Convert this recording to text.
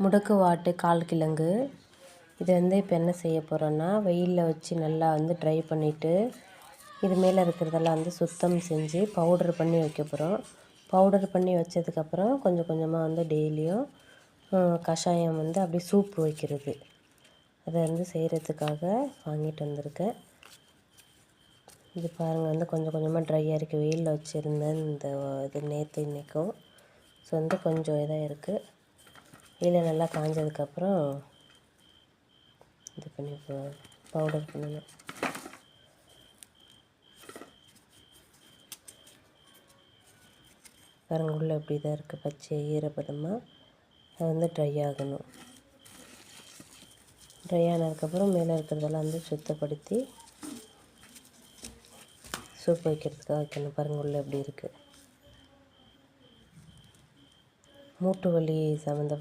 முடக்கு வாட்டு கால் கிழங்கு. இது வந்து இப்போ என்ன செய்ய போகிறோன்னா வெயிலில் வச்சு நல்லா வந்து ட்ரை பண்ணிவிட்டு இது மேலே இருக்கிறதெல்லாம் வந்து சுத்தம் செஞ்சு பவுடர் பண்ணி வைக்க போகிறோம் பவுடர் பண்ணி வச்சதுக்கப்புறம் கொஞ்சம் கொஞ்சமாக வந்து டெய்லியும் கஷாயம் வந்து அப்படியே சூப் வைக்கிறது. அதை வந்து செய்கிறதுக்காக வாங்கிட்டு வந்திருக்கேன். இது பாருங்கள் வந்து கொஞ்சம் கொஞ்சமாக ட்ரையாக இருக்குது வெயிலில் வச்சுருந்தேன் இந்த இது நேற்று இன்றைக்கும் ஸோ வந்து கொஞ்சம் இதாக இருக்குது இதில் நல்லா காஞ்சதுக்கப்புறம் இது பண்ணி பவுடர் பண்ணணும். பாருங்கள் உள்ளே தான் இருக்குது பச்சை ஈரப்பதமாக அது வந்து ட்ரை ஆகணும். ட்ரை ஆனதுக்கப்புறம் மேலே இருக்கிறதெல்லாம் வந்து சுத்தப்படுத்தி சூப் வைக்கிறதுக்காக வைக்கணும். பாருங்கள் உள்ளே எப்படி இருக்குது மூட்டு வலி சம்மந்த